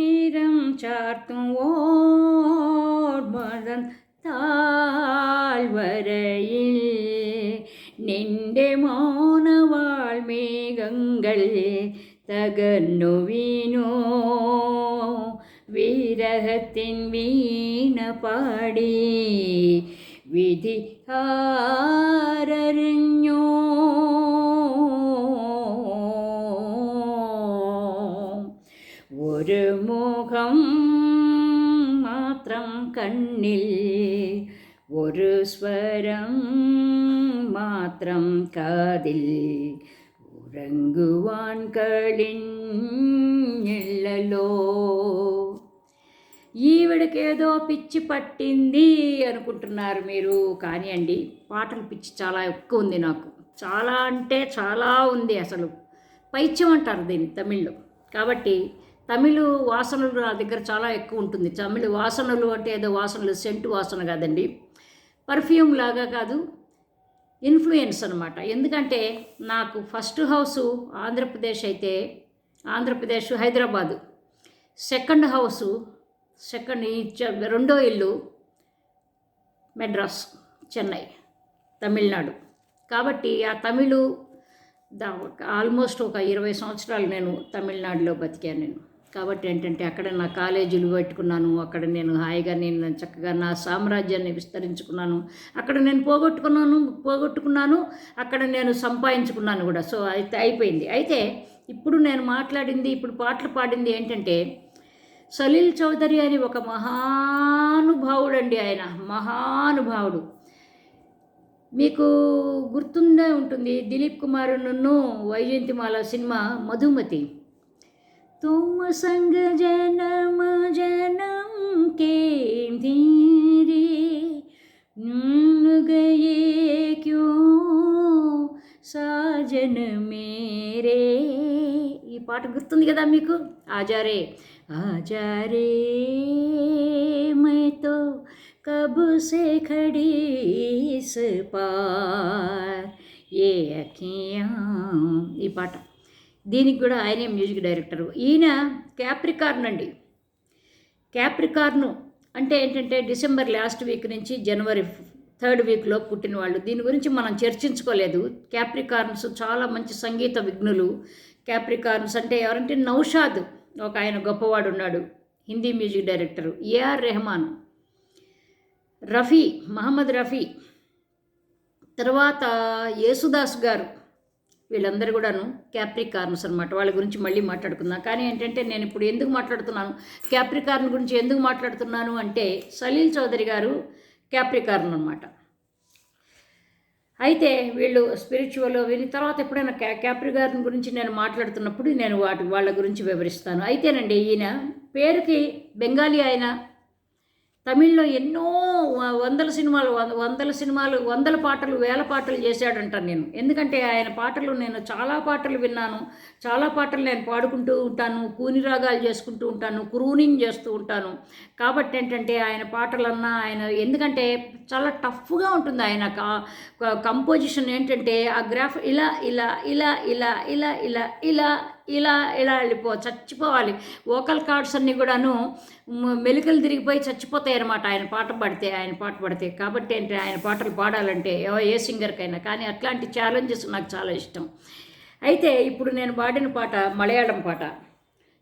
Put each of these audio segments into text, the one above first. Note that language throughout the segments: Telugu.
നിന്നിരം ചാർത്തും ഓർമ്മ താഴ്വരയിൽ. നിന്റെ മൗനവാൾ മേഘങ്ങൾ തകർന്നു വീണോ വിരഹത്തിൻ വീണ പാടി വിധി ആരറിഞ്ഞോ ഒരു മുഖം മാത്രം കണ്ണിൽ ഒരു സ്വരം മാത്രം കാതിൽ ഉറങ്ങുവാൻ കഴിഞ്ഞില്ലല്ലോ ఈవిడకేదో పిచ్చి పట్టింది అనుకుంటున్నారు మీరు కానీ అండి పాటల పిచ్చి చాలా ఎక్కువ ఉంది నాకు చాలా అంటే చాలా ఉంది అసలు పైత్యం అంటారు దీన్ని తమిళ్లో కాబట్టి తమిళ వాసనలు నా దగ్గర చాలా ఎక్కువ ఉంటుంది. తమిళ వాసనలు అంటే ఏదో వాసనలు సెంటు వాసన కాదండి. పర్ఫ్యూమ్ లాగా కాదు ఇన్ఫ్లుయెన్స్ అనమాట ఎందుకంటే నాకు ఫస్ట్ హౌసు ఆంధ్రప్రదేశ్ అయితే Andhra Pradesh Hyderabad. Second house second ఈ రెండో ఇల్లు మెడ్రాస్ చెన్నై తమిళనాడు. కాబట్టి ఆ తమిళు దా ఆల్మోస్ట్ ఒక ఇరవై సంవత్సరాలు నేను తమిళనాడులో బతికాను నేను. కాబట్టి ఏంటంటే అక్కడ నా కాలేజీలు పెట్టుకున్నాను. అక్కడ నేను హాయిగా నేను చక్కగా నా సామ్రాజ్యాన్ని విస్తరించుకున్నాను. అక్కడ నేను పోగొట్టుకున్నాను పోగొట్టుకున్నాను. అక్కడ నేను సంపాదించుకున్నాను కూడా. సో అయితే అయిపోయింది. అయితే ఇప్పుడు నేను మాట్లాడింది ఇప్పుడు పాటలు పాడింది ఏంటంటే సలీల్ చౌదరి అని ఒక మహానుభావుడు అండి ఆయన. మహానుభావుడు. మీకు గుర్తుండే ఉంటుంది. దిలీప్ కుమార్ నన్ను వైజయంతిమాల సినిమా మధుమతి. तुम संग जन्म जन्म के धीरे नून गए क्यों సాజన్ మేరే ఈ పాట గుర్తుంది కదా మీకు ఆజారే ఆజారే మై తో కబ్ సే ఖడీ ఇస్ పార్ ఏ అఖియా ఈ పాట దీనికి కూడా ఆయనే మ్యూజిక్ డైరెక్టర్. ఈయన క్యాప్రికార్న్ అండి. క్యాప్రికార్ను అంటే ఏంటంటే డిసెంబర్ లాస్ట్ వీక్ నుంచి జనవరి థర్డ్ వీక్లో పుట్టిన వాళ్ళు. దీని గురించి మనం చర్చించుకోలేదు. క్యాప్రికార్న్స్ చాలా మంచి సంగీత విఘ్నులు. క్యాప్రికార్న్స్ అంటే ఎవరంటే నౌషాద్ ఒక ఆయన గొప్పవాడు ఉన్నాడు. Hindi music director AR Rahman. Rafi Mohammed Rafi. తర్వాత యేసుదాస్ గారు. వీళ్ళందరూ కూడాను క్యాప్రికార్న్స్ అనమాట వాళ్ళ గురించి మళ్ళీ మాట్లాడుకుందాం. కానీ ఏంటంటే నేను ఇప్పుడు ఎందుకు మాట్లాడుతున్నాను? క్యాప్రికార్న్ గురించి ఎందుకు మాట్లాడుతున్నాను అంటే సలీల్ చౌదరి గారు క్యాప్రికార్న్ అనమాట అయితే వీళ్ళు స్పిరిచువల్ వీళ్ళ తర్వాత ఎప్పుడైనా క్యా క్యాప్రికార్న్ గురించి నేను మాట్లాడుతున్నప్పుడు నేను వాటి వాళ్ళ గురించి వివరిస్తాను. అయితేనండి ఈయన పేరుకి బెంగాలీ ఆయన తమిళ్ళో ఎన్నో వందల సినిమాలు వంద- వందల సినిమాలు వందల పాటలు వేల పాటలు చేశాడంటాను నేను. ఎందుకంటే ఆయన పాటలు నేను చాలా పాటలు విన్నాను. చాలా పాటలు నేను పాడుకుంటూ ఉంటాను. కూని రాగాలు చేసుకుంటూ ఉంటాను. క్రూనింగ్ చేస్తూ ఉంటాను. కాబట్టి ఏంటంటే ఆయన పాటలన్నా ఆయన ఎందుకంటే చాలా టఫ్గా ఉంటుంది ఆయన కంపోజిషన్ ఏంటంటే ఆ గ్రాఫ్ ఇలా ఇలా ఇలా ఇలా ఇలా ఇలా ఇలా ఇలా ఇలా వెళ్ళిపో చచ్చిపోవాలి. వోకల్ కార్డ్స్ అన్నీ కూడాను మెలికలు తిరిగిపోయి చచ్చిపోతాయి అనమాట ఆయన పాట పాడితే ఆయన పాట పాడితే. కాబట్టి ఏంటి ఆయన పాటలు పాడాలంటే ఏ సింగర్కైనా. కానీ అట్లాంటి ఛాలెంజెస్ నాకు చాలా ఇష్టం. అయితే ఇప్పుడు నేను పాడిన పాట మలయాళం పాట.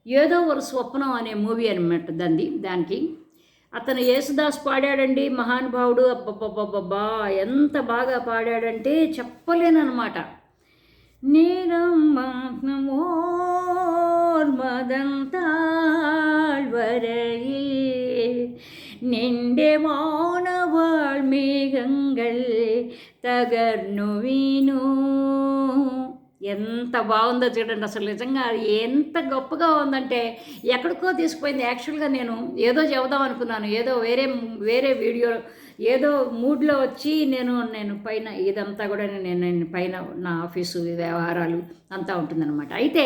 ఏదో ఒక స్వప్నం అనే మూవీ అనమాట దాన్ని దానికి. అతను యేసుదాస్ పాడాడండి మహానుభావుడు. అబ్బబ్బబ్బబ్బా ఎంత బాగా పాడాడంటే చెప్పలేనమాట நிறம் மக்னம் ஓர் மதந்தாழ்வரையில் നിന്റെ മൗനവാൾ മേഘങ്ങൾ തകർന്നു വീണു ఎంత బాగుందో చూడండి. అసలు నిజంగా ఎంత గొప్పగా ఉందంటే ఎక్కడికో తీసుకుపోయింది. యాక్చువల్గా నేను ఏదో చెబుదాం అనుకున్నాను. ఏదో వేరే వేరే వీడియో ఏదో మూడ్లో వచ్చి నేను నేను పైన ఇదంతా కూడా నేను నేను పైన నా ఆఫీసు వ్యవహారాలు అంతా ఉంటుందన్నమాట. అయితే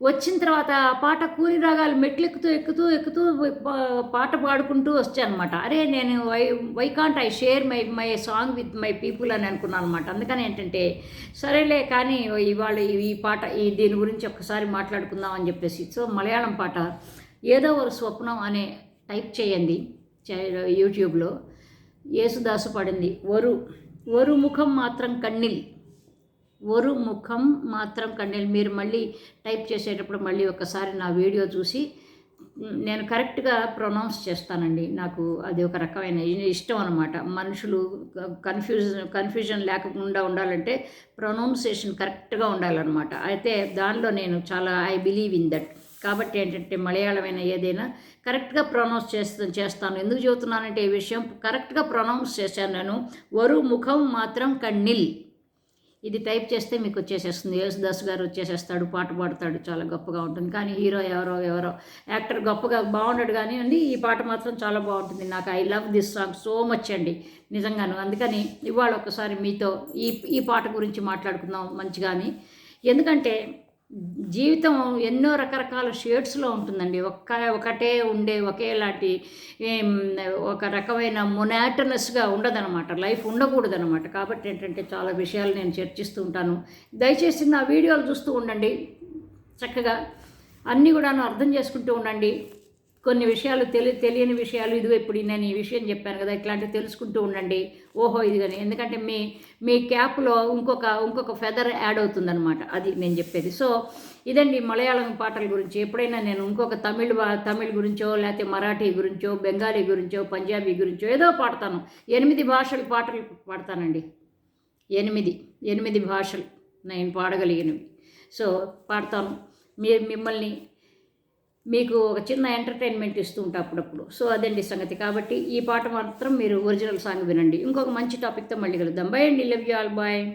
వచ్చిన తర్వాత పాట కూని రాగాలు మెట్లు ఎక్కుతూ ఎక్కుతూ ఎక్కుతూ పా- పాట పాడుకుంటూ వచ్చానమాట. అరే నేను why why can't I share my my song with my people అని అనుకున్నాను అనమాట అందుకని ఏంటంటే సరేలే కానీ ఇవాళ ఈ- ఈ పాట ఈ దీని గురించి ఒక్కసారి మాట్లాడుకుందాం అని చెప్పేసి. సో మలయాళం పాట ఏదో ఒక స్వప్నం అనే టైప్ చేయండి యూట్యూబ్లో. యేసుదాసు పడింది వరు వరు ముఖం మాత్రం కన్నీళ్ళు వరు ముఖం మాత్రం కండేలు మీరు మళ్ళీ టైప్ చేసేటప్పుడు మళ్ళీ ఒకసారి నా వీడియో చూసి నేను కరెక్ట్గా ప్రొనౌన్స్ చేస్తానండి. నాకు అది ఒక రకమైన ఇష్టం అనమాట మనుషులు కన్ఫ్యూజన్ కన్ఫ్యూజన్ లేకుండా ఉండాలంటే ప్రొనౌన్సియేషన్ కరెక్ట్గా ఉండాలన్నమాట. అయితే దానిలో నేను చాలా ఐ బిలీవ్ ఇన్ దట్. కాబట్టి ఏంటంటే మలయాళమైన ఏదైనా కరెక్ట్గా ప్రొనౌన్స్ చేస్తాను చేస్తాను. ఎందుకు చెబుతున్నానంటే ఈ విషయం కరెక్ట్గా ప్రొనౌన్స్ చేశాను నేను. వరు ముఖం మాత్రం కన్నిల్ ఇది టైప్ చేస్తే మీకు వచ్చేసేస్తుంది. యేసుదాస్ గారు వచ్చేసేస్తాడు పాట పాడతాడు చాలా గొప్పగా ఉంటుంది. కానీ హీరో ఎవరో ఎవరో. యాక్టర్ గొప్పగా బాగున్నాడు కానివ్వండి ఈ పాట మాత్రం చాలా బాగుంటుంది. నాకు I love this song so much అండి నిజంగాను. అందుకని ఇవాళ ఒకసారి మీతో ఈ ఈ పాట గురించి మాట్లాడుకుందాం మంచిగాని ఎందుకంటే జీవితం ఎన్నో రకరకాల షేడ్స్లో ఉంటుందండి. ఒక్క ఒకటే ఉండే ఒకేలాంటి ఒక రకమైన మొనాటనస్గా ఉండదనమాట లైఫ్ ఉండకూడదనమాట కాబట్టి ఏంటంటే చాలా విషయాలు నేను చర్చిస్తూ ఉంటాను. దయచేసి నా వీడియోలు చూస్తూ ఉండండి. చక్కగా అన్నీ కూడాను అర్థం చేసుకుంటూ ఉండండి. కొన్ని విషయాలు తెలి తెలియని విషయాలు ఇదిగో ఇప్పుడు నేను ఈ విషయం చెప్పాను కదా ఇట్లాంటివి తెలుసుకుంటూ ఉండండి. ఓహో ఇది కానీ. ఎందుకంటే మీ మీ క్యాప్లో ఇంకొక ఇంకొక ఫెదర్ యాడ్ అవుతుందన్నమాట. అది నేను చెప్పేది. సో ఇదండి మలయాళం పాటల గురించి. ఎప్పుడైనా నేను ఇంకొక తమిళ్ తమిళ్ గురించో లేకపోతే మరాఠీ గురించో బెంగాలీ గురించో పంజాబీ గురించో ఏదో పాడతాను. ఎనిమిది భాషల పాటలు పాడతానండి. ఎనిమిది ఎనిమిది భాషలు. నేను పాడగలిగినవి. సో పాడతాను. మీ మిమ్మల్ని మీకు ఒక చిన్న ఎంటర్టైన్మెంట్ ఇస్తూ ఉంటా అప్పుడప్పుడు. సో అదండి సంగతి. కాబట్టి ఈ పాట మాత్రం మీరు ఒరిజినల్ సాంగ్ వినండి. ఇంకొక మంచి టాపిక్తో మళ్ళీ కలుద్దాం. బై అండి. Love you all bye